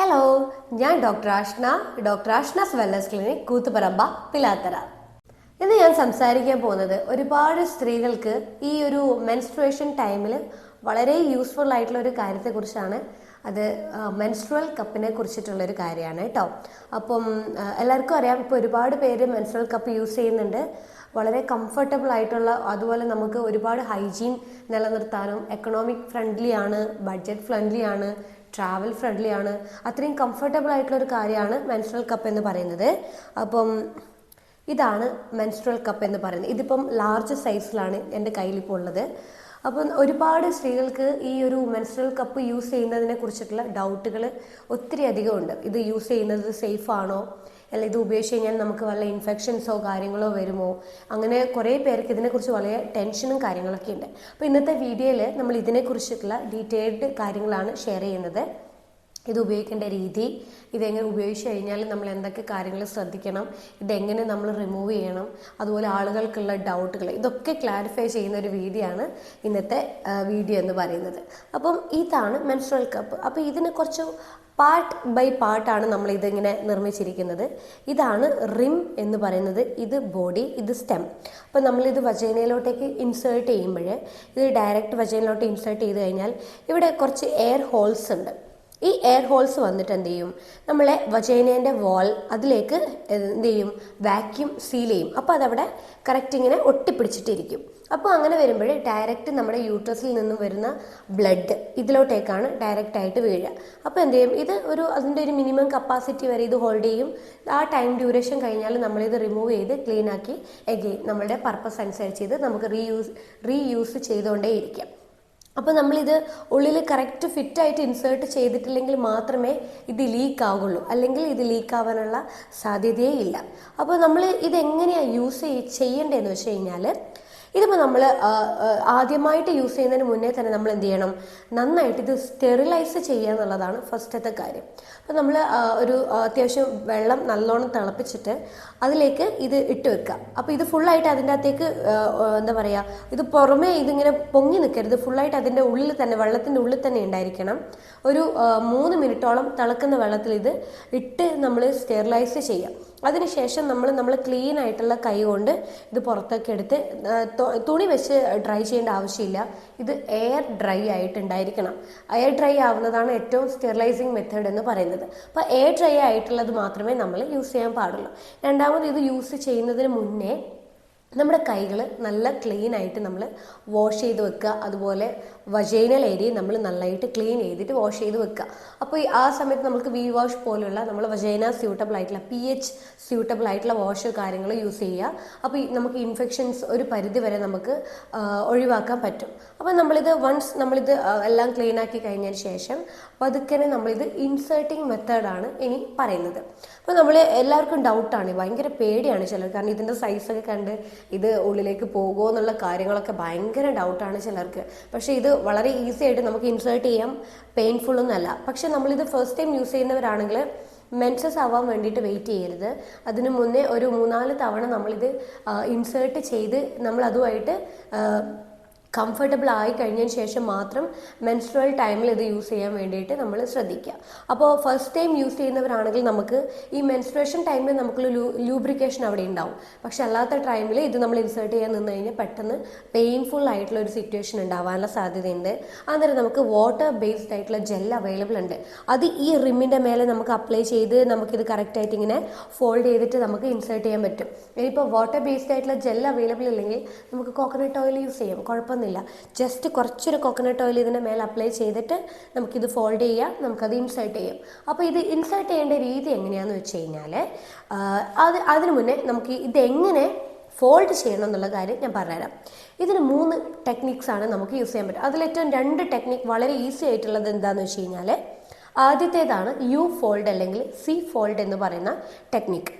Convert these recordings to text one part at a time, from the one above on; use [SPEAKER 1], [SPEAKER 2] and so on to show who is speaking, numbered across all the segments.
[SPEAKER 1] Hello ഞാൻ doctor Ashna doctor Ashna's wellness clinic Koothuparamba Pilathara. ഇന്ന് ഞാൻ സംസാരിക്കാൻ പോകുന്നത് ഒരുപാട് സ്ത്രീകൾക്ക് ഈ ഒരു മെൻസ്ട്രുവേഷൻ ടൈമിൽ വളരെ യൂസ്ഫുൾ ആയിട്ടുള്ള ഒരു കാര്യത്തെക്കുറിച്ചാണ്. അത് മെൻസ്ട്രുവൽ കപ്പിനെ കുറിച്ചിട്ടുള്ള ഒരു കാര്യമാണ് കേട്ടോ അപ്പം എല്ലാവർക്കും അറിയാം ഇപ്പോൾ ഒരുപാട് പേര് മെൻസ്ട്രൽ കപ്പ് യൂസ് ചെയ്യുന്നുണ്ട്. വളരെ കംഫർട്ടബിൾ ആയിട്ടുള്ള അതുപോലെ നമുക്ക് ഒരുപാട് ഹൈജീൻ നിലനിർത്താനും എക്കണോമിക് ഫ്രണ്ട്ലി ആണ് ബഡ്ജറ്റ് ഫ്രണ്ട്ലി ആണ് ട്രാവൽ ഫ്രണ്ട്ലി ആണ്. അത്രയും കംഫർട്ടബിൾ ആയിട്ടുള്ള ഒരു കാര്യമാണ് മെൻസ്ട്രൽ കപ്പ് എന്ന് പറയുന്നത്. അപ്പം ഇതാണ് മെൻസ്ട്രൽ കപ്പ് എന്ന് പറയുന്നത്. ഇതിപ്പം ലാർജ് സൈസിലാണ് എന്റെ കയ്യിലിപ്പോൾ ഉള്ളത് അപ്പം ഒരുപാട് സ്ത്രീകൾക്ക് ഈ ഒരു മെൻസ്ട്രൽ കപ്പ് യൂസ് ചെയ്യുന്നതിനെ കുറിച്ചിട്ടുള്ള ഡൗട്ടുകൾ ഒത്തിരി അധികം ഉണ്ട്. ഇത് യൂസ് ചെയ്യുന്നത് സേഫ് ആണോ? അല്ല ഇത് ഉപയോഗിച്ച് കഴിഞ്ഞാൽ നമുക്ക് വല്ല ഇൻഫെക്ഷൻസോ കാര്യങ്ങളോ വരുമോ? അങ്ങനെ കുറേ പേർക്ക് ഇതിനെക്കുറിച്ച് വളരെ ടെൻഷനും കാര്യങ്ങളൊക്കെ ഉണ്ട്. അപ്പോൾ ഇന്നത്തെ വീഡിയോയിൽ നമ്മൾ ഇതിനെക്കുറിച്ചിട്ടുള്ള ഡീറ്റെയിൽഡ് കാര്യങ്ങളാണ് ഷെയർ ചെയ്യുന്നത്. ഇത് ഉപയോഗിക്കേണ്ട രീതി ഇതെങ്ങനെ ഉപയോഗിച്ച് കഴിഞ്ഞാൽ നമ്മൾ എന്തൊക്കെ കാര്യങ്ങൾ ശ്രദ്ധിക്കണം ഇതെങ്ങനെ നമ്മൾ റിമൂവ് ചെയ്യണം അതുപോലെ ആളുകൾക്കുള്ള ഡൗട്ടുകൾ ഇതൊക്കെ ക്ലാരിഫൈ ചെയ്യുന്ന ഒരു വീഡിയോ ആണ് ഇന്നത്തെ വീഡിയോ എന്ന് പറയുന്നത്. അപ്പം ഇതാണ് മെൻസ്ട്രൽ കപ്പ് അപ്പോൾ ഇതിനെ കുറച്ച് പാർട്ട് ബൈ പാർട്ടാണ് നമ്മൾ ഇതിങ്ങനെ നിർമ്മിച്ചിരിക്കുന്നത്. ഇതാണ് റിം എന്ന് പറയുന്നത്. ഇത് ബോഡി ഇത് സ്റ്റെം അപ്പോൾ നമ്മളിത് വജൈനയിലോട്ടേക്ക് ഇൻസേർട്ട് ചെയ്യുമ്പോൾ ഇത് ഡയറക്റ്റ് വജൈനയിലോട്ട് ഇൻസേർട്ട് ചെയ്ത് കഴിഞ്ഞാൽ ഇവിടെ കുറച്ച് എയർ ഹോൾസ് ഉണ്ട്. ഈ എയർ ഹോൾസ് വന്നിട്ട് എന്ത് ചെയ്യും? നമ്മളെ വജൈനേന്റെ വാൾ അതിലേക്ക് എന്ത് ചെയ്യും? വാക്യൂം സീൽ ചെയ്യും. അപ്പോൾ അതവിടെ കറക്റ്റ് ഇങ്ങനെ ഒട്ടിപ്പിടിച്ചിട്ടിരിക്കും. അപ്പോൾ അങ്ങനെ വരുമ്പോൾ ഡയറക്റ്റ് നമ്മുടെ യൂട്രസിൽ നിന്നും വരുന്ന ബ്ലഡ് ഇതിലോട്ടേക്കാണ് ഡയറക്റ്റ് ആയിട്ട് വീഴുക. അപ്പോൾ എന്ത് ചെയ്യും? ഇത് ഒരു അതിന്റെ ഒരു മിനിമം കപ്പാസിറ്റി വരെ ഇത് ഹോൾഡ് ചെയ്യും. ആ ടൈം ഡ്യൂറേഷൻ കഴിഞ്ഞാൽ നമ്മളിത് റിമൂവ് ചെയ്ത് ക്ലീൻ ആക്കി എഗെയിൻ നമ്മളുടെ പർപ്പസ് അനുസരിച്ച് ഇത് നമുക്ക് റീയൂസ് റീയൂസ് ചെയ്തുകൊണ്ടേ ഇരിക്കാം അപ്പോൾ നമ്മളിത് ഉള്ളിൽ കറക്റ്റ് ഫിറ്റായിട്ട് ഇൻസേർട്ട് ചെയ്തിട്ടില്ലെങ്കിൽ മാത്രമേ ഇത് ലീക്ക് ആവുള്ളൂ. അല്ലെങ്കിൽ ഇത് ലീക്ക് ആവാനുള്ള സാധ്യതയേ ഇല്ല. അപ്പോൾ നമ്മൾ ഇതെങ്ങനെയാണ് യൂസ് ചെയ്യേണ്ടതെന്ന് വെച്ച് കഴിഞ്ഞാൽ ഇതിപ്പോൾ നമ്മൾ ആദ്യമായിട്ട് യൂസ് ചെയ്യുന്നതിന് മുന്നേ തന്നെ നമ്മൾ എന്ത് ചെയ്യണം? നന്നായിട്ട് ഇത് സ്റ്റെറിലൈസ് ചെയ്യുക എന്നുള്ളതാണ് ഫസ്റ്റത്തെ കാര്യം. അപ്പോൾ നമ്മൾ ഒരു അത്യാവശ്യം വെള്ളം നല്ലോണം തിളപ്പിച്ചിട്ട് അതിലേക്ക് ഇത് ഇട്ട് വെക്കുക. അപ്പോൾ ഇത് ഫുള്ളായിട്ട് അതിന്റെ അകത്തേക്ക് എന്താ പറയുക ഇത് പുറമേ ഇതിങ്ങനെ പൊങ്ങി നിൽക്കരുത് ഫുള്ളായിട്ട് അതിന്റെ ഉള്ളിൽ തന്നെ വെള്ളത്തിന്റെ ഉള്ളിൽ തന്നെ ഉണ്ടായിരിക്കണം. ഒരു മൂന്ന് മിനിറ്റോളം തിളക്കുന്ന വെള്ളത്തിൽ ഇത് ഇട്ട് നമ്മൾ സ്റ്റെറിലൈസ് ചെയ്യാം അതിനുശേഷം നമ്മൾ നമ്മൾ ക്ലീൻ ആയിട്ടുള്ള കൈ കൊണ്ട് ഇത് പുറത്തൊക്കെ എടുത്ത് തുണി വെച്ച് ഡ്രൈ ചെയ്യേണ്ട ആവശ്യമില്ല. ഇത് എയർ ഡ്രൈ ആയിട്ടുണ്ടായിരിക്കണം. എയർ ഡ്രൈ ആവുന്നതാണ് ഏറ്റവും സ്റ്റെറിലൈസിങ് മെത്തേഡ് എന്ന് പറയുന്നത്. അപ്പോൾ എയർ ഡ്രൈ ആയിട്ടുള്ളത് മാത്രമേ നമ്മൾ യൂസ് ചെയ്യാൻ പാടുള്ളൂ. രണ്ടാമത് ഇത് യൂസ് ചെയ്യുന്നതിന് മുന്നേ നമ്മുടെ കൈകൾ നല്ല ക്ലീൻ ആയിട്ട് നമ്മൾ വാഷ് ചെയ്ത് വെക്കുക. അതുപോലെ വജൈനൽ ഏരിയ നമ്മൾ നന്നായിട്ട് ക്ലീൻ ചെയ്തിട്ട് വാഷ് ചെയ്ത് വെക്കുക. അപ്പോൾ ആ സമയത്ത് നമുക്ക് വി വാഷ് പോലുള്ള നമ്മൾ വജൈന സ്യൂട്ടബിൾ ആയിട്ടുള്ള പി എച്ച് സ്യൂട്ടബിൾ ആയിട്ടുള്ള വാഷ് കാര്യങ്ങൾ യൂസ് ചെയ്യുക. അപ്പോൾ നമുക്ക് ഇൻഫെക്ഷൻസ് ഒരു പരിധി വരെ നമുക്ക് ഒഴിവാക്കാൻ പറ്റും. അപ്പോൾ നമ്മളിത് വൺസ് നമ്മളിത് എല്ലാം ക്ലീൻ ആക്കി കഴിഞ്ഞതിന് ശേഷം പതുക്കനെ നമ്മളിത് ഇൻസേർട്ടിങ് മെത്തേഡാണ് ഇനി പറയുന്നത്. അപ്പോൾ നമ്മൾ എല്ലാവർക്കും ഡൗട്ടാണ് ഭയങ്കര പേടിയാണ് ചിലർ. കാരണം ഇതിന്റെ സൈസൊക്കെ കണ്ട് ഇത് ഉള്ളിലേക്ക് പോകുമോ എന്നുള്ള കാര്യങ്ങളൊക്കെ ഭയങ്കര ഡൗട്ടാണ് ചിലർക്ക്. പക്ഷേ ഇത് വളരെ ഈസി ആയിട്ട് നമുക്ക് ഇൻസേർട്ട് ചെയ്യാം പെയിൻഫുൾ ഒന്നല്ല പക്ഷേ നമ്മളിത് ഫസ്റ്റ് ടൈം യൂസ് ചെയ്യുന്നവരാണെങ്കിൽ മെൻസസ് ആവാൻ വേണ്ടിയിട്ട് വെയിറ്റ് ചെയ്യരുത്. അതിന് മുന്നേ ഒരു മൂന്നാൽ തവണ നമ്മളിത് ഇൻസേർട്ട് ചെയ്ത് നമ്മൾ അതുമായിട്ട് കംഫർട്ടബിൾ ആയി കഴിഞ്ഞതിന് ശേഷം മാത്രം മെൻസ്ട്രുവൽ ടൈമിൽ ഇത് യൂസ് ചെയ്യാൻ വേണ്ടിയിട്ട് നമ്മൾ ശ്രദ്ധിക്കുക. അപ്പോൾ ഫസ്റ്റ് ടൈം യൂസ് ചെയ്യുന്നവരാണെങ്കിൽ നമുക്ക് ഈ മെൻസ്ട്രേഷൻ ടൈമിൽ നമുക്ക് ലൂബ്രിക്കേഷൻ അവിടെ ഉണ്ടാവും. പക്ഷെ അല്ലാത്ത ടൈമിൽ ഇത് നമ്മൾ ഇൻസേർട്ട് ചെയ്യാൻ നിന്ന് കഴിഞ്ഞാൽ പെട്ടെന്ന് പെയിൻഫുൾ ആയിട്ടുള്ള ഒരു സിറ്റുവേഷൻ ഉണ്ടാവാനുള്ള സാധ്യതയുണ്ട്. അന്നേരം നമുക്ക് വാട്ടർ ബേസ്ഡ് ആയിട്ടുള്ള ജെൽ അവൈലബിൾ ഉണ്ട്. അത് ഈ റിമ്മിന്റെ മേലെ നമുക്ക് അപ്ലൈ ചെയ്ത് നമുക്കിത് കറക്റ്റായിട്ട് ഇങ്ങനെ ഫോൾഡ് ചെയ്തിട്ട് നമുക്ക് ഇൻസേർട്ട് ചെയ്യാൻ പറ്റും. ഇനിയിപ്പോൾ വാട്ടർ ബേസ്ഡ് ആയിട്ടുള്ള ജെൽ അവൈലബിൾ ഇല്ലെങ്കിൽ നമുക്ക് കോക്കനട്ട് ഓയിൽ യൂസ് ചെയ്യാം. കുഴപ്പമൊന്നുമില്ല ജസ്റ്റ് കുറച്ചൊരു കോക്കനട്ട് ഓയിൽ ഇതിന്റെ മേലെ അപ്ലൈ ചെയ്തിട്ട് നമുക്കിത് ഫോൾഡ് ചെയ്യാം. നമുക്കത് ഇൻസേർട്ട് ചെയ്യാം. അപ്പോൾ ഇത് ഇൻസേർട്ട് ചെയ്യേണ്ട രീതി എങ്ങനെയാണെന്ന് വെച്ച് കഴിഞ്ഞാൽ അത് അതിനു മുന്നേ നമുക്ക് ഇതെങ്ങനെ ഫോൾഡ് ചെയ്യണം എന്നുള്ള കാര്യം ഞാൻ പറഞ്ഞുതരാം. ഇതിന് മൂന്ന് ടെക്നിക്സ് ആണ് നമുക്ക് യൂസ് ചെയ്യാൻ പറ്റും അതിലേറ്റവും രണ്ട് ടെക്നിക്ക് വളരെ ഈസി ആയിട്ടുള്ളത് എന്താണെന്ന് വെച്ച് കഴിഞ്ഞാൽ ആദ്യത്തേതാണ് യു ഫോൾഡ് അല്ലെങ്കിൽ സി ഫോൾഡ് എന്ന് പറയുന്ന ടെക്നിക്ക്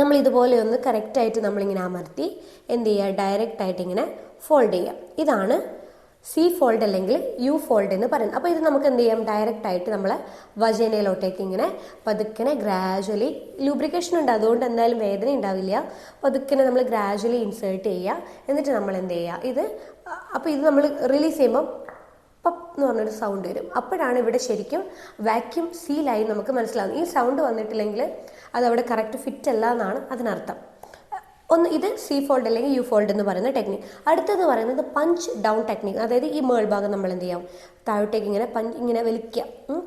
[SPEAKER 1] നമ്മൾ ഇതുപോലെ ഒന്ന് കറക്റ്റായിട്ട് നമ്മളിങ്ങനെ അമർത്തി എന്ത് ചെയ്യുക? ഡയറക്റ്റ് ആയിട്ട് ഇങ്ങനെ ഫോൾഡ് ചെയ്യാം ഇതാണ് സി ഫോൾഡ് അല്ലെങ്കിൽ യു ഫോൾഡ് എന്ന് പറയുന്നത്. അപ്പോൾ ഇത് നമുക്ക് എന്ത് ചെയ്യാം? ഡയറക്റ്റ് ആയിട്ട് നമ്മൾ വജനയിലോട്ടേക്ക് ഇങ്ങനെ പതുക്കനെ ഗ്രാജുവലി ലൂബ്രിക്കേഷൻ ഉണ്ട്. അതുകൊണ്ട് എന്തായാലും വേദന ഉണ്ടാവില്ല. പതുക്കനെ നമ്മൾ ഗ്രാജുവലി ഇൻസേർട്ട് ചെയ്യുക. എന്നിട്ട് നമ്മൾ എന്ത് ചെയ്യുക? ഇത് അപ്പോൾ ഇത് നമ്മൾ റിലീസ് ചെയ്യുമ്പോൾ പപ്പ് എന്ന് പറഞ്ഞൊരു സൗണ്ട് വരും. അപ്പോഴാണ് ഇവിടെ ശരിക്കും വാക്യൂം സീലായി നമുക്ക് മനസ്സിലാവുന്നത്. ഈ സൗണ്ട് വന്നിട്ടില്ലെങ്കിൽ അത് അവിടെ കറക്റ്റ് ഫിറ്റ് അല്ല എന്നാണ് അതിനർത്ഥം. ഒന്ന് ഇത് സി ഫോൾഡ് അല്ലെങ്കിൽ യു ഫോൾഡ് എന്ന് പറയുന്ന ടെക്നിക് അടുത്തെന്ന് പറയുന്നത് പഞ്ച് ഡൗൺ ടെക്നിക് അതായത് ഈ മേൾ ഭാഗം നമ്മൾ എന്ത് ചെയ്യാം? താഴോട്ടേക്ക് ഇങ്ങനെ പഞ്ച് ഇങ്ങനെ വലിക്കുക.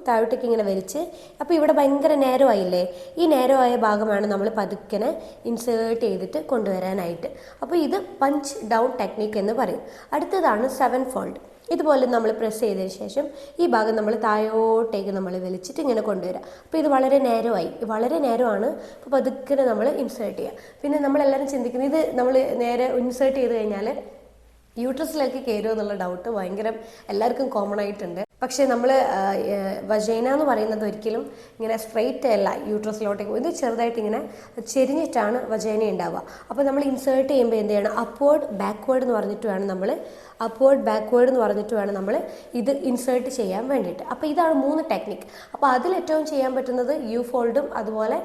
[SPEAKER 1] താഴോട്ടേക്ക് ഇങ്ങനെ വലിച്ച്. അപ്പോൾ ഇവിടെ ഭയങ്കര നേരോ ആയില്ലേ? ഈ നേരോ ആയ ഭാഗമാണ് നമ്മൾ പതുക്കനെ ഇൻസേർട്ട് ചെയ്തിട്ട് കൊണ്ടുവരാനായിട്ട്. അപ്പോൾ ഇത് പഞ്ച് ഡൗൺ ടെക്നിക് എന്ന് പറയും. അടുത്തതാണ് സെവൻ ഫോൾഡ് ഇതുപോലെ നമ്മൾ പ്രസ് ചെയ്തതിന് ശേഷം ഈ ഭാഗം നമ്മൾ താഴോട്ടേക്ക് നമ്മൾ വലിച്ചിട്ട് ഇങ്ങനെ കൊണ്ടുവരിക അപ്പോൾ ഇത് വളരെ നേരമായി വളരെ നേരമാണ്. അപ്പോൾ പതുക്കെ നമ്മൾ ഇൻസേർട്ട് ചെയ്യുക പിന്നെ നമ്മളെല്ലാവരും ചിന്തിക്കുന്നത് ഇത് നമ്മൾ നേരെ ഇൻസേർട്ട് ചെയ്ത് കഴിഞ്ഞാൽ യൂട്രസിലേക്ക് കയറുമോ എന്നുള്ള ഡൗട്ട് ഭയങ്കര എല്ലാവർക്കും കോമൺ ആയിട്ടുണ്ട്. പക്ഷേ നമ്മൾ വജൈന എന്ന് പറയുന്നത് ഒരിക്കലും ഇങ്ങനെ സ്ട്രെയിറ്റ് അല്ല യൂട്രസിലോട്ടേക്ക്. ഇത് ചെറുതായിട്ട് ഇങ്ങനെ ചെരിഞ്ഞിട്ടാണ് വജൈന ഉണ്ടാവുക. അപ്പോൾ നമ്മൾ ഇൻസേർട്ട് ചെയ്യുമ്പോൾ എന്ത് ചെയ്യണം? അപ്വേർഡ് ബാക്ക്വേർഡ് എന്ന് പറഞ്ഞിട്ട് വേണം നമ്മൾ അപ്വേർഡ് ബാക്ക്വേർഡ് എന്ന് പറഞ്ഞിട്ട് വേണം നമ്മൾ ഇത് ഇൻസേർട്ട് ചെയ്യാൻ വേണ്ടിയിട്ട്. അപ്പോൾ ഇതാണ് മൂന്ന് ടെക്നിക്ക് അപ്പോൾ അതിൽ ഏറ്റവും ചെയ്യാൻ പറ്റുന്നത് യു ഫോൾഡും അതുപോലെ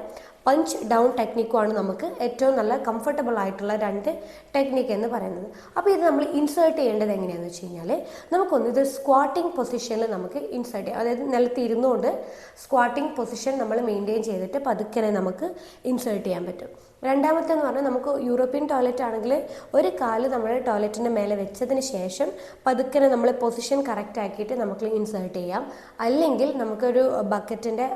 [SPEAKER 1] പഞ്ച് ഡൗൺ ടെക്നിക്കുമാണ് നമുക്ക് ഏറ്റവും നല്ല കംഫർട്ടബിൾ ആയിട്ടുള്ള രണ്ട് ടെക്നിക്ക് എന്ന് പറയുന്നത്. അപ്പോൾ ഇത് നമ്മൾ ഇൻസേർട്ട് ചെയ്യേണ്ടത് എങ്ങനെയാണെന്ന് വെച്ച് കഴിഞ്ഞാൽ നമുക്കൊന്ന് ഇത് സ്ക്വാട്ടിംഗ് പൊസിഷനിൽ നമുക്ക് ഇൻസേർട്ട് ചെയ്യാം. അതായത് നിലത്ത് ഇരുന്നുകൊണ്ട് സ്ക്വാട്ടിംഗ് പൊസിഷൻ നമ്മൾ മെയിന്റെയിൻ ചെയ്തിട്ട് പതുക്കനെ നമുക്ക് ഇൻസേർട്ട് ചെയ്യാൻ പറ്റും. രണ്ടാമത്തെ എന്ന് പറഞ്ഞാൽ നമുക്ക് യൂറോപ്യൻ ടോയ്ലറ്റ് ആണെങ്കിൽ ഒരു കാൽ നമ്മൾ ടോയ്ലറ്റിന്റെ മേലെ വെച്ചതിന് ശേഷം പതുക്കനെ നമ്മൾ പൊസിഷൻ കറക്റ്റ് ആക്കിയിട്ട് നമുക്ക് ഇൻസേർട്ട് ചെയ്യാം. അല്ലെങ്കിൽ നമുക്കൊരു ബക്കറ്റിന്റെ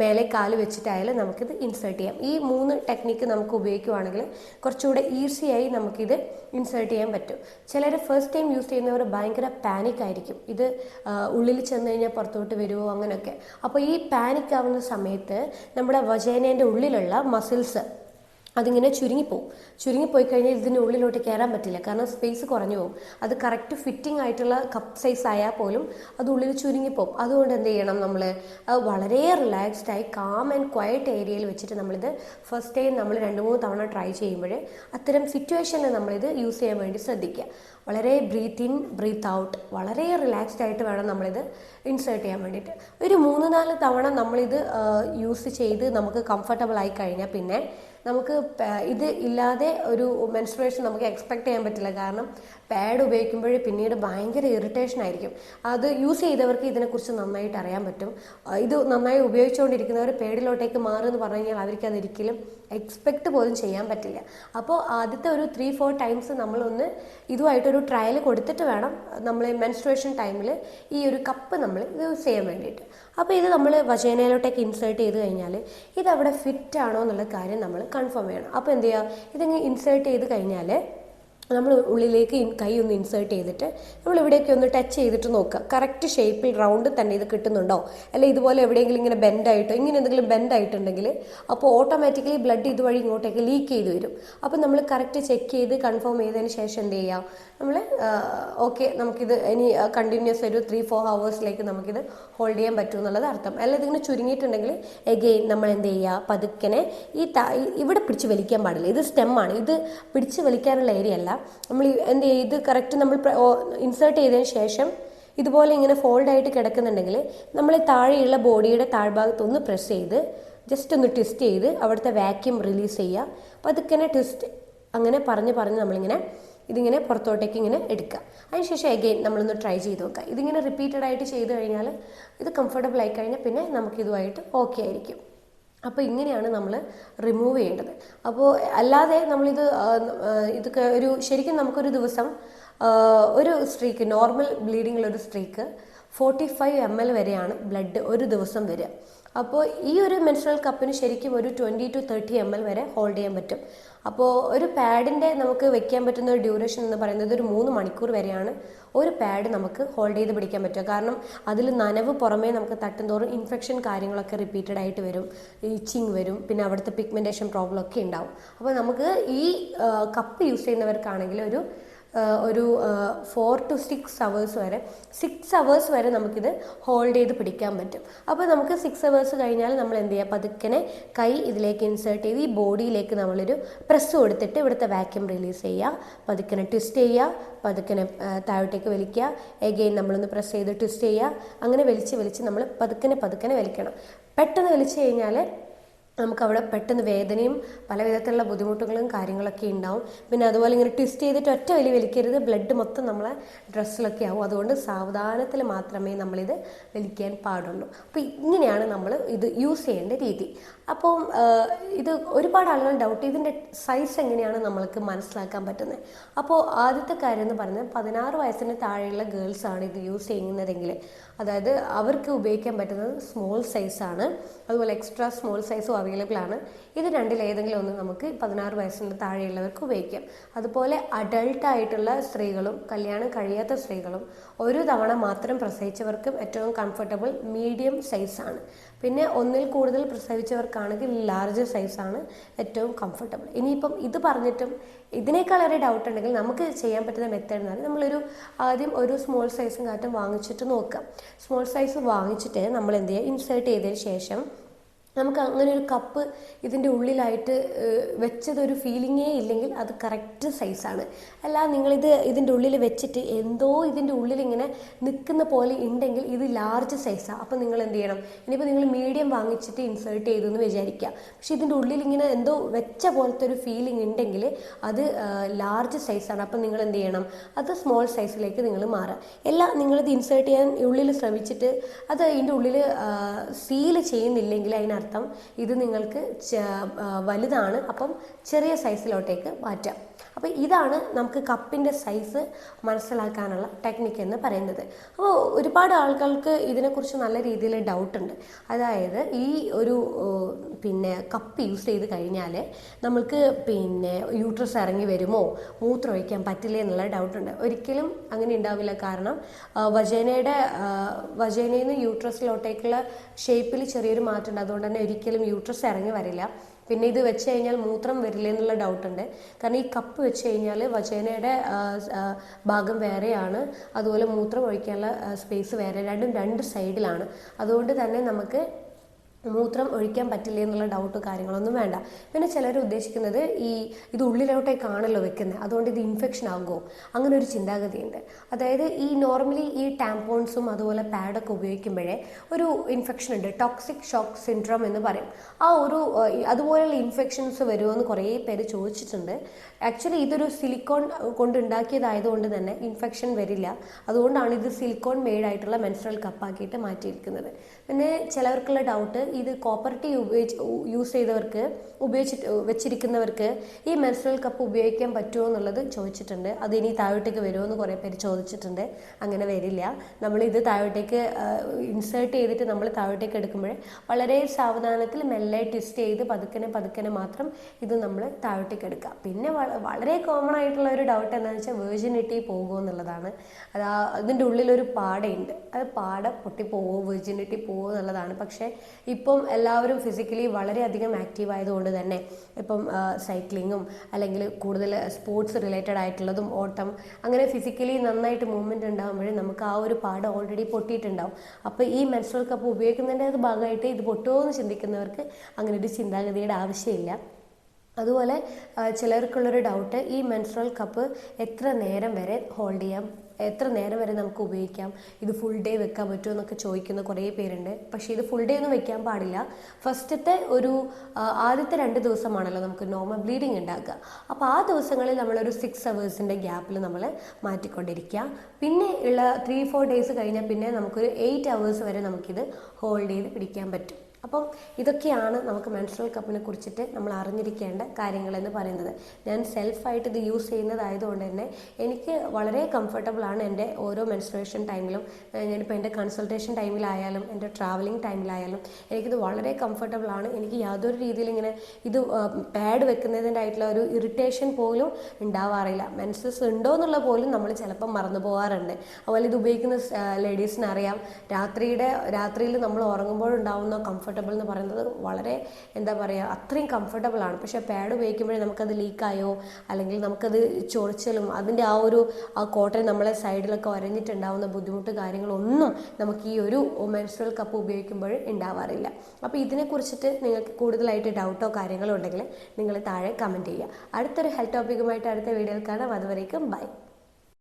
[SPEAKER 1] മേലെ കാൽ വെച്ചിട്ടായാലും നമുക്കിത് ഇൻസേർട്ട് ചെയ്യാം. ഈ മൂന്ന് ടെക്നിക്ക് നമുക്ക് ഉപയോഗിക്കുവാണെങ്കിൽ കുറച്ചുകൂടെ ഈസിയായി നമുക്കിത് ഇൻസേർട്ട് ചെയ്യാൻ പറ്റും. ചിലർ ഫസ്റ്റ് ടൈം യൂസ് ചെയ്യുന്നവർ ഭയങ്കര പാനിക് ആയിരിക്കും. ഇത് ഉള്ളിൽ ചെന്ന് കഴിഞ്ഞാൽ പുറത്തോട്ട് വരുമോ അങ്ങനെയൊക്കെ. അപ്പോൾ ഈ പാനിക് ആവുന്ന സമയത്ത് നമ്മുടെ വജേനേന്റെ ഉള്ളിലുള്ള മസിൽസ് അതിങ്ങനെ ചുരുങ്ങിപ്പോവും. ചുരുങ്ങിപ്പോയി കഴിഞ്ഞാൽ ഇതിന്റെ ഉള്ളിലോട്ട് കയറാൻ പറ്റില്ല. കാരണം സ്പേസ് കുറഞ്ഞു പോകും. അത് കറക്റ്റ് ഫിറ്റിംഗ് ആയിട്ടുള്ള കപ്പ് സൈസ് ആയാൽ പോലും അത് ഉള്ളിൽ ചുരുങ്ങിപ്പോവും. അതുകൊണ്ട് എന്ത് ചെയ്യണം നമ്മൾ വളരെ റിലാക്സ്ഡ് ആയി കാം ആൻഡ് ക്വയറ്റ് ഏരിയയിൽ വെച്ചിട്ട് നമ്മളിത് ഫസ്റ്റ് ടൈം നമ്മൾ രണ്ട് മൂന്ന് തവണ ട്രൈ ചെയ്യുമ്പോൾ അത്തരം സിറ്റുവേഷനിൽ നമ്മളിത് യൂസ് ചെയ്യാൻ വേണ്ടി ശ്രദ്ധിക്കുക. വളരെ ബ്രീത്ത് ഇൻ ബ്രീത്ത് ഔട്ട് വളരെ റിലാക്സ്ഡ് ആയിട്ട് വേണം നമ്മളിത് ഇൻസേർട്ട് ചെയ്യാൻ വേണ്ടിയിട്ട്. ഒരു മൂന്ന് നാല് തവണ നമ്മളിത് യൂസ് ചെയ്ത് നമുക്ക് കംഫർട്ടബിൾ ആയി കഴിഞ്ഞാൽ പിന്നെ നമുക്ക് ഇത് ഇല്ലാതെ ഒരു മെൻസ്ട്രേഷൻ നമുക്ക് എക്സ്പെക്ട് ചെയ്യാൻ പറ്റില്ല. കാരണം പാഡ് ഉപയോഗിക്കുമ്പോൾ പിന്നീട് ഭയങ്കര ഇറിറ്റേഷൻ ആയിരിക്കും. അത് യൂസ് ചെയ്തവർക്ക് ഇതിനെക്കുറിച്ച് നന്നായിട്ട് അറിയാൻ പറ്റും. ഇത് നന്നായി ഉപയോഗിച്ചുകൊണ്ടിരിക്കുന്നവർ പേഡിലോട്ടേക്ക് മാറുമെന്ന് പറഞ്ഞു കഴിഞ്ഞാൽ അവർക്ക് എക്സ്പെക്ട് പോലും ചെയ്യാൻ പറ്റില്ല. അപ്പോൾ ആദ്യത്തെ ഒരു ത്രീ ഫോർ ടൈംസ് നമ്മളൊന്ന് ഇതുമായിട്ടൊരു ട്രയൽ കൊടുത്തിട്ട് വേണം നമ്മൾ മെൻസ്ട്രേഷൻ ടൈമിൽ ഈ ഒരു കപ്പ് നമ്മൾ യൂസ് ചെയ്യാൻ വേണ്ടിയിട്ട്. അപ്പോൾ ഇത് നമ്മൾ വജേനയിലോട്ടേക്ക് ഇൻസേർട്ട് ചെയ്ത് കഴിഞ്ഞാൽ ഇത് അവിടെ ഫിറ്റ് ആണോ എന്നുള്ള കാര്യം നമ്മൾ കൺഫേം ചെയ്യണം. അപ്പോൾ എന്ത് ചെയ്യുക ഇതിങ്ങനെ ഇൻസേർട്ട് ചെയ്ത് കഴിഞ്ഞാൽ നമ്മൾ ഉള്ളിലേക്ക് കൈ ഒന്ന് ഇൻസേർട്ട് ചെയ്തിട്ട് നമ്മൾ ഇവിടെയൊക്കെ ഒന്ന് ടച്ച് ചെയ്തിട്ട് നോക്കുക. കറക്റ്റ് ഷേപ്പിൽ റൗണ്ട് തന്നെ ഇത് കിട്ടുന്നുണ്ടോ? അല്ലെ ഇതുപോലെ എവിടെയെങ്കിലും ഇങ്ങനെ ബെൻഡായിട്ടോ ഇങ്ങനെ എന്തെങ്കിലും ബെൻഡായിട്ടുണ്ടെങ്കിൽ അപ്പോൾ ഓട്ടോമാറ്റിക്കലി ബ്ലഡ് ഇതുവഴി ഇങ്ങോട്ടേക്ക് ലീക്ക് ചെയ്ത് വരും. അപ്പോൾ നമ്മൾ കറക്റ്റ് ചെക്ക് ചെയ്ത് കൺഫേം ചെയ്തതിന് ശേഷം എന്ത് ചെയ്യാം? നമ്മൾ ഓക്കെ നമുക്കിത് ഇനി കണ്ടിന്യൂസ് ഒരു ത്രീ ഫോർ ഹവേഴ്സിലേക്ക് നമുക്കിത് ഹോൾഡ് ചെയ്യാൻ പറ്റും എന്നുള്ളത് അർത്ഥം. അല്ല ഇതിങ്ങനെ ചുരുങ്ങിയിട്ടുണ്ടെങ്കിൽ എഗെയിൻ നമ്മൾ എന്ത് ചെയ്യുക? പതുക്കനെ ഈ- ഇവിടെ പിടിച്ച് വലിക്കാൻ പാടില്ല. ഇത് സ്റ്റെമ്മാണ് ഇത് പിടിച്ച് വലിക്കാനുള്ള ഏരിയ അല്ല. നമ്മൾ എന്ത് ഇത് കറക്റ്റ് നമ്മൾ ഇൻസേർട്ട് ചെയ്തതിന് ശേഷം ഇതുപോലെ ഇങ്ങനെ ഫോൾഡ് ആയിട്ട് കിടക്കുന്നുണ്ടെങ്കിൽ നമ്മൾ താഴെയുള്ള ബോഡിയുടെ താഴ്ഭാഗത്ത് ഒന്ന് പ്രസ് ചെയ്ത് ജസ്റ്റ് ഒന്ന് ട്വിസ്റ്റ് ചെയ്ത് അവിടുത്തെ വാക്യൂം റിലീസ് ചെയ്യുക. പതുക്കനെ ട്വിസ്റ്റ് അങ്ങനെ പറഞ്ഞ് പറഞ്ഞ് നമ്മളിങ്ങനെ ഇതിങ്ങനെ പുറത്തോട്ടേക്ക് ഇങ്ങനെ എടുക്കുക. അതിനുശേഷം എഗെയിൻ നമ്മളൊന്ന് ട്രൈ ചെയ്ത് നോക്കുക. ഇതിങ്ങനെ റിപ്പീറ്റഡ് ആയിട്ട് ചെയ്ത് കഴിഞ്ഞാൽ ഇത് കംഫർട്ടബിൾ ആയി കഴിഞ്ഞാൽ പിന്നെ നമുക്കിതുമായിട്ട് ഓക്കെ ആയിരിക്കും. അപ്പോൾ ഇങ്ങനെയാണ് നമ്മൾ റിമൂവ് ചെയ്യേണ്ടത്. അപ്പോൾ അല്ലാതെ നമ്മളിത് ഇത് ഒരു ശരിക്കും നമുക്കൊരു ദിവസം ഒരു streak normal ബ്ലീഡിങ്ങിലൊരു streak forty five M L വരെയാണ് ബ്ലഡ് ഒരു ദിവസം വരിക. അപ്പോൾ ഈ ഒരു മെൻസ്ട്രൽ കപ്പിന് ശരിക്കും ഒരു twenty to thirty M L വരെ ഹോൾഡ് ചെയ്യാൻ പറ്റും. അപ്പോൾ ഒരു പാഡിന്റെ നമുക്ക് വെക്കാൻ പറ്റുന്ന ഒരു ഡ്യൂറേഷൻ എന്ന് പറയുന്നത് ഒരു മൂന്ന് മണിക്കൂർ വരെയാണ് ഒരു പാഡ് നമുക്ക് ഹോൾഡ് ചെയ്ത് പിടിക്കാൻ പറ്റുക. കാരണം അതിൽ നനവ് പുറമേ നമുക്ക് തട്ടുന്തോറും ഇൻഫെക്ഷൻ കാര്യങ്ങളൊക്കെ റിപ്പീറ്റഡ് ആയിട്ട് വരും. ഇച്ചിങ് വരും. പിന്നെ അവിടുത്തെ പിഗ്മെന്റേഷൻ പ്രോബ്ലം ഒക്കെ ഉണ്ടാവും. അപ്പോൾ നമുക്ക് ഈ കപ്പ് യൂസ് ചെയ്യുന്നവർക്കാണെങ്കിൽ ഒരു ഒരു ഫോർ ടു സിക്സ് അവേഴ്സ് വരെ സിക്സ് അവേഴ്സ് വരെ നമുക്കിത് ഹോൾഡ് ചെയ്ത് പിടിക്കാൻ പറ്റും. അപ്പോൾ നമുക്ക് സിക്സ് അവേഴ്സ് കഴിഞ്ഞാൽ നമ്മൾ എന്ത് ചെയ്യുക പതുക്കനെ കൈ ഇതിലേക്ക് ഇൻസേർട്ട് ചെയ്ത് ഈ ബോഡിയിലേക്ക് നമ്മളൊരു പ്രസ് കൊടുത്തിട്ട് ഇവിടുത്തെ വാക്യൂം റിലീസ് ചെയ്യുക. പതുക്കനെ ട്വിസ്റ്റ് ചെയ്യുക. പതുക്കനെ താഴോട്ടേക്ക് വലിക്കുക. എഗെയിൻ നമ്മളൊന്ന് പ്രസ് ചെയ്ത് ട്വിസ്റ്റ് ചെയ്യുക. അങ്ങനെ വലിച്ച് വലിച്ച് നമ്മൾ പതുക്കനെ പതുക്കനെ വലിക്കണം. പെട്ടെന്ന് വലിച്ചു കഴിഞ്ഞാൽ നമുക്ക് അവിടെ പെട്ടെന്ന് വേദനയും പല വിധത്തിലുള്ള ബുദ്ധിമുട്ടുകളും കാര്യങ്ങളൊക്കെ ഉണ്ടാവും. പിന്നെ അതുപോലെ ഇങ്ങനെ ട്വിസ്റ്റ് ചെയ്തിട്ട് ഒറ്റ വലി വലിക്കരുത്. ബ്ലഡ് മൊത്തം നമ്മളെ ഡ്രസ്സിലൊക്കെ ആവും. അതുകൊണ്ട് സാവധാനത്തിൽ മാത്രമേ നമ്മളിത് വലിക്കാൻ പാടുള്ളൂ. അപ്പോൾ ഇങ്ങനെയാണ് നമ്മൾ ഇത് യൂസ് ചെയ്യേണ്ട രീതി. അപ്പോൾ ഇത് ഒരുപാട് ആളുകൾ ഡൗട്ട് ഇതിന്റെ സൈസ് എങ്ങനെയാണ് നമ്മൾക്ക് മനസ്സിലാക്കാൻ പറ്റുന്നത്? അപ്പോൾ ആദ്യത്തെ കാര്യം എന്ന് പറഞ്ഞാൽ പതിനാറ് വയസ്സിന് താഴെയുള്ള ഗേൾസാണ് ഇത് യൂസ് ചെയ്യുന്നതെങ്കിൽ അതായത് അവർക്ക് ഉപയോഗിക്കാൻ പറ്റുന്നത് സ്മോൾ സൈസാണ് അതുപോലെ എക്സ്ട്രാ സ്മോൾ സൈസും അവൈലബിൾ ആണ്. ഇത് രണ്ടിൽ ഏതെങ്കിലും ഒന്ന് നമുക്ക് പതിനാറ് വയസ്സിന് താഴെയുള്ളവർക്ക് ഉപയോഗിക്കാം. അതുപോലെ അഡൾട്ട് ആയിട്ടുള്ള സ്ത്രീകളും കല്യാണം കഴിയാത്ത സ്ത്രീകളും ഒരു തവണ മാത്രം പ്രസവിച്ചവർക്കും ഏറ്റവും കംഫർട്ടബിൾ മീഡിയം സൈസാണ് പിന്നെ ഒന്നിൽ കൂടുതൽ പ്രസവിച്ചവർക്കാണെങ്കിൽ ലാർജ് സൈസാണ് ഏറ്റവും കംഫർട്ടബിൾ ഇനിയിപ്പം ഇത് പറഞ്ഞിട്ടും ഇതിനേക്കാൾ ഒരു ഡൗട്ട് ഉണ്ടെങ്കിൽ നമുക്ക് ചെയ്യാൻ പറ്റുന്ന മെത്തേഡ് എന്ന് പറഞ്ഞാൽ നമ്മളൊരു ആദ്യം ഒരു സ്മോൾ സൈസും കാറ്റും വാങ്ങിച്ചിട്ട് നോക്കാം സ്മോൾ സൈസ് വാങ്ങിച്ചിട്ട് നമ്മൾ എന്ത് ചെയ്യുക? ഇൻസേർട്ട് ചെയ്തതിന് ശേഷം നമുക്ക് അങ്ങനെ ഒരു കപ്പ് ഇതിന്റെ ഉള്ളിലായിട്ട് വെച്ചതൊരു ഫീലിങ്ങേ ഇല്ലെങ്കിൽ അത് കറക്റ്റ് സൈസാണ് അല്ല നിങ്ങളിത് ഇതിന്റെ ഉള്ളിൽ വെച്ചിട്ട് എന്തോ ഇതിന്റെ ഉള്ളിൽ ഇങ്ങനെ നിൽക്കുന്ന പോലെ ഉണ്ടെങ്കിൽ ഇത് ലാർജ് സൈസാണ് അപ്പോൾ നിങ്ങൾ എന്ത് ചെയ്യണം? ഇനിയിപ്പോൾ നിങ്ങൾ മീഡിയം വാങ്ങിച്ചിട്ട് ഇൻസേർട്ട് ചെയ്തു എന്ന് വിചാരിക്കുക പക്ഷേ ഇതിന്റെ ഉള്ളിൽ ഇങ്ങനെ എന്തോ വെച്ച പോലത്തെ ഒരു ഫീലിംഗ് ഉണ്ടെങ്കിൽ അത് ലാർജ് സൈസാണ് അപ്പോൾ നിങ്ങൾ എന്ത് ചെയ്യണം? അത് സ്മോൾ സൈസിലേക്ക് നിങ്ങൾ മാറുക എല്ലാം നിങ്ങളിത് ഇൻസേർട്ട് ചെയ്യാൻ ഉള്ളിൽ ശ്രമിച്ചിട്ട് അത് അതിന്റെ ഉള്ളിൽ സീൽ ചെയ്യുന്നില്ലെങ്കിൽ അതിനർത്ഥം അർത്ഥം ഇത് നിങ്ങൾക്ക് വലുതാണ്. അപ്പം ചെറിയ സൈസിലോട്ടേക്ക് മാറ്റാം. അപ്പോൾ ഇതാണ് നമുക്ക് കപ്പിന്റെ സൈസ് മനസ്സിലാക്കാനുള്ള ടെക്നിക്ക് എന്ന് പറയുന്നത്. അപ്പോൾ ഒരുപാട് ആൾക്കാർക്ക് ഇതിനെക്കുറിച്ച് നല്ല രീതിയിൽ ഡൗട്ട് ഉണ്ട്. അതായത് ഈ ഒരു പിന്നെ കപ്പ് യൂസ് ചെയ്ത് കഴിഞ്ഞാൽ നമുക്ക് പിന്നെ യൂട്രസ് ഇറങ്ങി വരുമോ? മൂത്രം ഒഴിക്കാൻ പറ്റില്ല എന്നുള്ള ഡൗട്ടുണ്ട് ഒരിക്കലും അങ്ങനെ ഉണ്ടാവില്ല. കാരണം വജേനയുടെ വജേനയിൽ നിന്ന് യൂട്രസിലോട്ടേക്കുള്ള ഷേപ്പിൽ ചെറിയൊരു മാറ്റം ഉണ്ട് അതുകൊണ്ട് തന്നെ ഒരിക്കലും യൂട്രസ് ഇറങ്ങി വരില്ല. പിന്നെ ഇത് വെച്ച് കഴിഞ്ഞാൽ മൂത്രം വരില്ല എന്നുള്ള ഡൗട്ട് ഉണ്ട്. കാരണം ഈ കപ്പ് വെച്ച് കഴിഞ്ഞാൽ വചേനയുടെ ഭാഗം വേറെയാണ്. അതുപോലെ മൂത്രം ഒഴിക്കാനുള്ള സ്പേസ് വേറെ. രണ്ടും രണ്ട് സൈഡിലാണ് അതുകൊണ്ട് തന്നെ നമുക്ക് മൂത്രം ഒഴിക്കാൻ പറ്റില്ല എന്നുള്ള ഡൗട്ട് കാര്യങ്ങളൊന്നും വേണ്ട. പിന്നെ ചിലർ ഉദ്ദേശിക്കുന്നത് ഈ ഇത് ഉള്ളിലോട്ടേക്കാണല്ലോ വെക്കുന്നത് അതുകൊണ്ട് ഇത് ഇൻഫെക്ഷൻ ആകുമോ അങ്ങനെ ഒരു ചിന്താഗതിയുണ്ട്. അതായത് ഈ നോർമലി ഈ ടാമ്പോൺസും അതുപോലെ പാഡൊക്കെ ഉപയോഗിക്കുമ്പോഴേ ഒരു ഇൻഫെക്ഷൻ ഉണ്ട്. ടോക്സിക് ഷോക്ക് സിൻഡ്രോം എന്ന് പറയും. ആ ഒരു അതുപോലെയുള്ള ഇൻഫെക്ഷൻസ് വരുമോ എന്ന് കുറേ പേര് ചോദിച്ചിട്ടുണ്ട്. ആക്ച്വലി ഇതൊരു സിലിക്കോൺ കൊണ്ട് ഉണ്ടാക്കിയതായതുകൊണ്ട് തന്നെ ഇൻഫെക്ഷൻ വരില്ല. അതുകൊണ്ടാണ് ഇത് സിലിക്കോൺ മെയ്ഡ് ആയിട്ടുള്ള മെൻസ്ട്രൽ കപ്പാക്കിയിട്ട് മാറ്റിയിരിക്കുന്നത്. പിന്നെ ചിലവർക്കുള്ള ഡൗട്ട് ഇത് കോപ്പർ ടീ ഉപയോഗിച്ച് യൂസ് ചെയ്തവർക്ക് ഉപയോഗിച്ചിട്ട് വെച്ചിരിക്കുന്നവർക്ക് ഈ മെൻസ്ട്രൽ കപ്പ് ഉപയോഗിക്കാൻ പറ്റുമോ എന്നുള്ളത് ചോദിച്ചിട്ടുണ്ട്. അത് ഇനി താഴോട്ടേക്ക് വരുമോ എന്ന് കുറേ പേര് ചോദിച്ചിട്ടുണ്ട്. അങ്ങനെ വരില്ല. നമ്മൾ ഇത് താഴോട്ടേക്ക് ഇൻസേർട്ട് ചെയ്തിട്ട് നമ്മൾ താഴോട്ടേക്ക് എടുക്കുമ്പോൾ വളരെ സാവധാനത്തിൽ മെല്ലെ ട്വിസ്റ്റ് ചെയ്ത് പതുക്കനെ പതുക്കനെ മാത്രം ഇത് നമ്മൾ താഴോട്ടേക്ക് എടുക്കുക. പിന്നെ വളരെ കോമൺ ആയിട്ടുള്ള ഒരു ഡൗട്ട് എന്താണെന്ന് വെച്ചാൽ വേർജിനിറ്റി പോകുമോ എന്നുള്ളതാണ്. അത് അതിന്റെ ഉള്ളിലൊരു പാടയുണ്ട്. അത് പാട പൊട്ടിപ്പോവോ വെർജിനിറ്റി പോവോ എന്നുള്ളതാണ്. പക്ഷേ ഇപ്പം എല്ലാവരും ഫിസിക്കലി വളരെയധികം ആക്റ്റീവ് ആയതുകൊണ്ട് തന്നെ ഇപ്പം സൈക്ലിങ്ങും അല്ലെങ്കിൽ കൂടുതൽ സ്പോർട്സ് റിലേറ്റഡ് ആയിട്ടുള്ളതും ഓട്ടം അങ്ങനെ ഫിസിക്കലി നന്നായിട്ട് മൂവ്മെന്റ് ഉണ്ടാകുമ്പോഴേ നമുക്ക് ആ ഒരു പാട് ഓൾറെഡി പൊട്ടിയിട്ടുണ്ടാവും. അപ്പോൾ ഈ മെൻസ്ട്രൽ കപ്പ് ഉപയോഗിക്കുന്നതിന്റെ ഭാഗമായിട്ട് ഇത് പൊട്ടുമോ എന്ന് ചിന്തിക്കുന്നവർക്ക് അങ്ങനെ ഒരു ചിന്താഗതിയുടെ ആവശ്യമില്ല. അതുപോലെ ചിലർക്കുള്ളൊരു ഡൗട്ട് ഈ മെൻസ്ട്രൽ കപ്പ് എത്ര നേരം വരെ ഹോൾഡ് ചെയ്യാം? എത്ര നേരം വരെ നമുക്ക് ഉപയോഗിക്കാം? ഇത് ഫുൾ ഡേ വെക്കാൻ പറ്റുമോ എന്നൊക്കെ ചോദിക്കുന്ന കുറേ പേരുണ്ട്. പക്ഷേ ഇത് ഫുൾ ഡേ ഒന്നും വെക്കാൻ പാടില്ല. ഫസ്റ്റത്തെ ഒരു ആദ്യത്തെ രണ്ട് ദിവസമാണല്ലോ നമുക്ക് നോർമൽ ബ്ലീഡിങ് ഉണ്ടാക്കുക അപ്പോൾ ആ ദിവസങ്ങളിൽ നമ്മളൊരു സിക്സ് അവേഴ്സിന്റെ ഗ്യാപ്പിൽ നമ്മൾ മാറ്റിക്കൊണ്ടിരിക്കുക. പിന്നെ ഉള്ള ത്രീ ഫോർ ഡേയ്സ് കഴിഞ്ഞാൽ പിന്നെ നമുക്കൊരു എയ്റ്റ് അവേഴ്സ് വരെ നമുക്കിത് ഹോൾഡ് ചെയ്ത് പിടിക്കാൻ പറ്റും. അപ്പം ഇതൊക്കെയാണ് നമുക്ക് മെൻസ്ട്രൽ കപ്പിനെ കുറിച്ചിട്ട് നമ്മൾ അറിഞ്ഞിരിക്കേണ്ട കാര്യങ്ങളെന്ന് പറയുന്നത്. ഞാൻ സെൽഫായിട്ട് ഇത് യൂസ് ചെയ്യുന്നതായതുകൊണ്ട് തന്നെ എനിക്ക് വളരെ കംഫർട്ടബിൾ ആണ് എന്റെ ഓരോ മെൻസ്ട്രേഷൻ ടൈമിലും ഞാനിപ്പോൾ എന്റെ കൺസൾട്ടേഷൻ ടൈമിലായാലും എന്റെ ട്രാവലിംഗ് ടൈമിലായാലും എനിക്കിത് വളരെ കംഫർട്ടബിൾ ആണ്. എനിക്ക് യാതൊരു രീതിയിൽ ഇങ്ങനെ ഇത് പാഡ് വെക്കുന്നതിന്റെ ആയിട്ടുള്ള ഒരു ഇറിറ്റേഷൻ പോലും ഉണ്ടാവാറില്ല. മെൻസസ് ഉണ്ടോ എന്നുള്ള പോലും നമ്മൾ ചിലപ്പോൾ മറന്നു പോകാറുണ്ട് അതുപോലെ ഇത് ഉപയോഗിക്കുന്ന ലേഡീസിന് അറിയാം രാത്രിയുടെ രാത്രിയിൽ നമ്മൾ ഉറങ്ങുമ്പോഴുണ്ടാവുന്ന കംഫർട്ട് കംഫർട്ടബിൾ എന്ന് പറയുന്നത് വളരെ എന്താ പറയുക അത്രയും കംഫർട്ടബിൾ ആണ്. പക്ഷേ പാഡ് ഉപയോഗിക്കുമ്പോഴേ നമുക്കത് ലീക്കായോ അല്ലെങ്കിൽ നമുക്കത് ചൊറിച്ചലും? അതിന്റെ ആ ഒരു ആ കോട്ടൺ നമ്മളെ സൈഡിലൊക്കെ ഒരഞ്ഞിട്ടുണ്ടാവുന്ന ബുദ്ധിമുട്ട് കാര്യങ്ങളൊന്നും നമുക്ക് ഈ ഒരു മെൻസ്ട്രൽ കപ്പ് ഉപയോഗിക്കുമ്പോൾ ഉണ്ടാവാറില്ല. അപ്പോൾ ഇതിനെക്കുറിച്ചിട്ട് നിങ്ങൾക്ക് കൂടുതലായിട്ട് ഡൗട്ടോ കാര്യങ്ങളോ ഉണ്ടെങ്കിൽ നിങ്ങൾ താഴെ കമന്റ് ചെയ്യുക. അടുത്തൊരു ഹെൽത്ത് ടോപ്പിക്കുമായിട്ട് അടുത്ത വീഡിയോയിൽ കാണാം. അതുവരേക്കും ബൈ